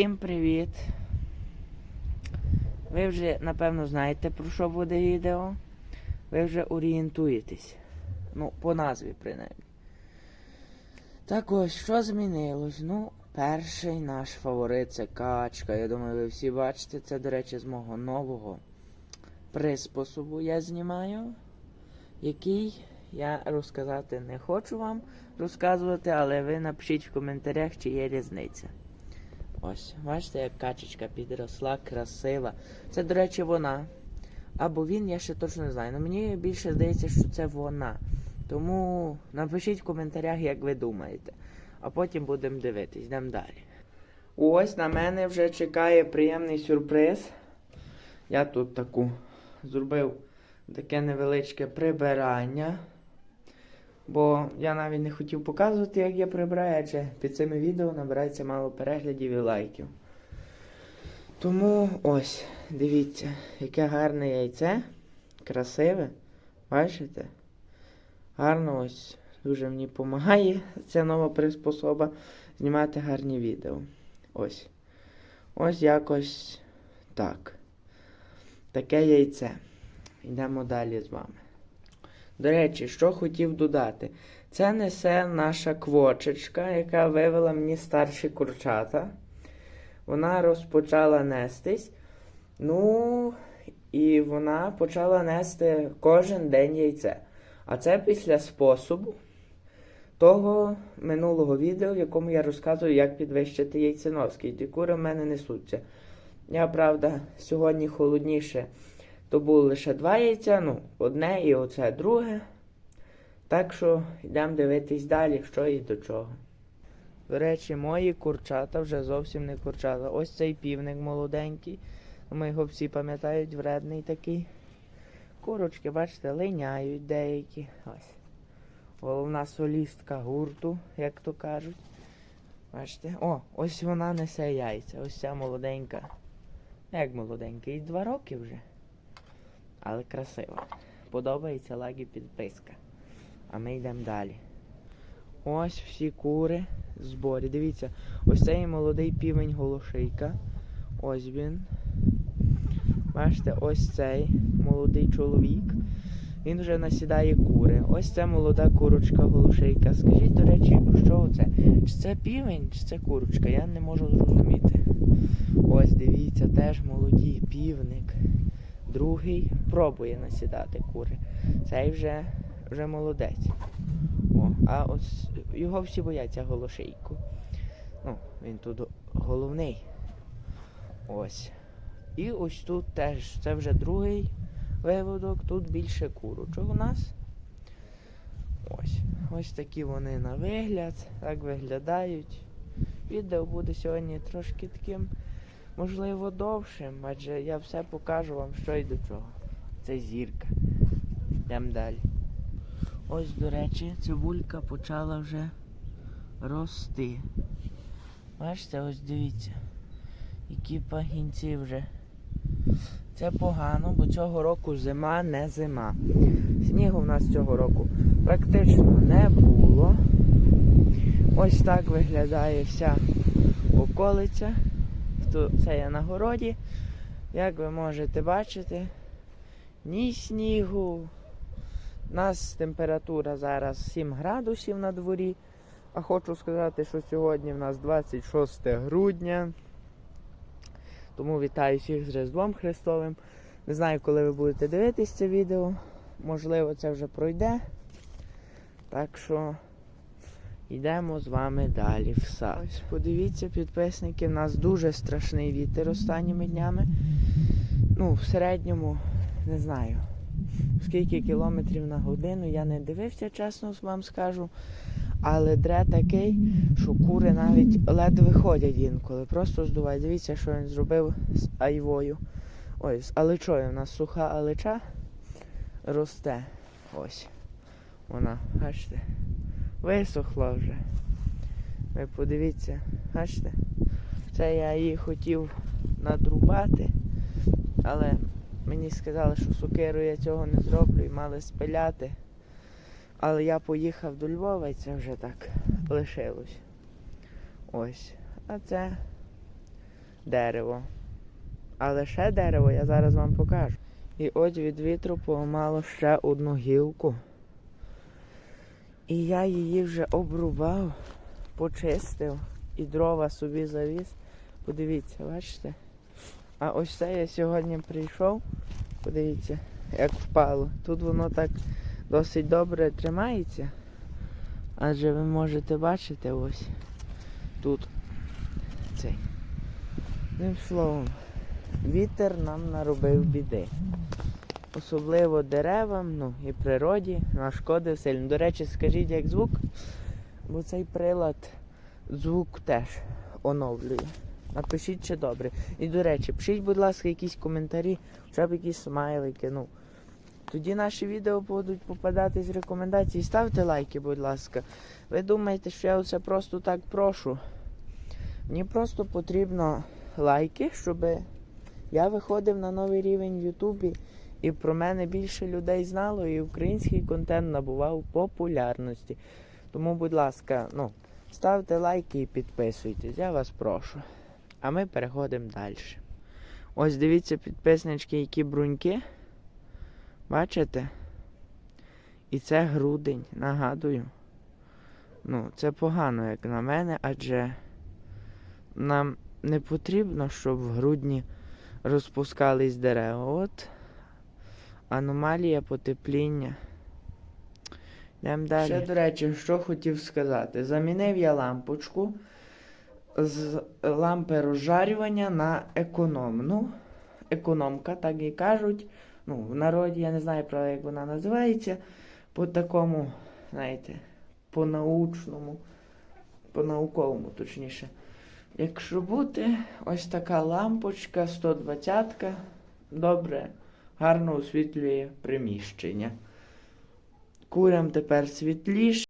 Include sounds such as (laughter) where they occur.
Всім привіт! Ви вже напевно знаєте про що буде відео. Ви вже орієнтуєтесь. Ну, по назві принаймні. Так ось, що змінилось? Ну, перший наш фаворит це качка. Я думаю, ви всі бачите. Це, до речі, з мого нового приспособу я знімаю, який я розказати не хочу вам розказувати, але ви напишіть в коментарях, чи є різниця. Ось, бачите, як качечка підросла, красива. Це, до речі, вона. Або він, я ще точно не знаю. але мені більше здається, що це вона. Тому напишіть в коментарях, як ви думаєте. А потім будемо дивитись, йдемо далі. Ось на мене вже чекає приємний сюрприз. Я тут таку зробив таке невеличке прибирання. Бо я навіть не хотів показувати, як я прибираю, адже під цими відео набирається мало переглядів і лайків. Тому ось, дивіться, яке гарне яйце. Красиве. Бачите? Гарно ось. Дуже мені допомагає (laughs) ця нова приспособа знімати гарні відео. Ось. Ось якось так. Таке яйце. Йдемо далі з вами. До речі, що хотів додати. Це несе наша квочечка, яка вивела мені старші курчата. Вона розпочала нестись. Ну, і вона почала нести кожен день яйце. А це після способу того минулого відео, в якому я розказую, як підвищити яйценоски. Ті кури в мене несуться. Я, правда, сьогодні холодніше, то було лише два яйця, ну, одне і оце друге. Так що йдемо дивитись далі, що і до чого. До речі, мої курчата вже зовсім не курчата. Ось цей півник молоденький. Ми його всі пам'ятають, вредний такий. Курочки, бачите, линяють деякі. Ось. Головна солістка гурту, як то кажуть. Бачите? О, ось вона несе яйця. Ось ця молоденька. Як молоденька, їй два роки вже. Але красива. Подобається лагі підписка. А ми йдемо далі. Ось всі кури в зборі. Дивіться, ось цей молодий півень голошийка. Ось він. Бачите, ось цей молодий чоловік. Він вже насідає кури. Ось це молода курочка голошейка. Скажіть, до речі, що це? Чи це півень, чи це курочка? Я не можу зрозуміти. Ось дивіться, теж молоді півник. Другий пробує насідати кури. Цей вже, вже молодець. О, а ось його всі бояться голошейку. Ну, він тут головний. Ось. І ось тут теж це вже другий виводок, тут більше курочок у нас. Ось. Ось такі вони на вигляд, так виглядають. Відео буде сьогодні трошки таким, можливо, довшим, адже я все покажу вам, що і до чого. Це зірка. Йдемо далі. Ось, до речі, цибулька почала вже рости. Бачите, ось дивіться, які пагінці вже. Це погано, бо цього року зима не зима. Снігу в нас цього року практично не було. Ось так виглядає вся околиця. Тут це я на городі. Як ви можете бачити, ні снігу. У нас температура зараз 7 градусів на дворі. А хочу сказати, що сьогодні в нас 26 грудня. Тому вітаю всіх з Різдвом Христовим. Не знаю, коли ви будете дивитись це відео. Можливо, це вже пройде. Так що йдемо з вами далі в сад. Ось подивіться, підписники, в нас дуже страшний вітер останніми днями. Ну, в середньому, не знаю, скільки кілометрів на годину. Я не дивився, чесно вам скажу. Але дре такий, що кури навіть ледве виходять інколи. Просто здувають. Дивіться, що він зробив з айвою. Ой, з аличою. У нас суха алича росте. Ось. Вона, бачите, висохла вже. Ви подивіться, бачите? Це я її хотів надрубати, але мені сказали, що сокирою я цього не зроблю і мали спиляти. Але я поїхав до Львова і це вже так лишилось. Ось. А це дерево. Але ще дерево я зараз вам покажу. І ось від вітру поламало ще одну гілку. І я її вже обрубав, почистив і дрова собі завіз. Подивіться, бачите? А ось це я сьогодні прийшов. Подивіться, як впало. Тут воно так досить добре тримається. Адже ви можете бачити ось тут цей. Одним словом, вітер нам наробив біди. Особливо деревам, ну і природі нашкодив сильно. До речі, скажіть, як звук, бо цей прилад звук теж оновлює. Напишіть, чи добре. І до речі, пишіть, будь ласка, якісь коментарі, хоча б якісь смайлики. Ну, тоді наші відео будуть попадати з рекомендацій. Ставте лайки, будь ласка. Ви думаєте, що я оце просто так прошу? Мені просто потрібно лайки, щоб я виходив на новий рівень в Ютубі і про мене більше людей знало, і український контент набував популярності. Тому, будь ласка, ну, ставте лайки і підписуйтесь, я вас прошу. А ми переходимо далі. Ось дивіться, підписнички, які бруньки. Бачите? І це грудень, нагадую. Ну, це погано, як на мене, адже нам не потрібно, щоб в грудні розпускались дерева. От аномалія потепління. Йдемо далі. Ще, до речі, що хотів сказати. Замінив я лампочку з лампи розжарювання на економну. Економка, так і кажуть. Ну, в народі я не знаю, правда, як вона називається. По такому, знаєте, по-научному, по-науковому, точніше. Якщо бути, ось така лампочка 120 добре, гарно освітлює приміщення. Курям тепер світліше.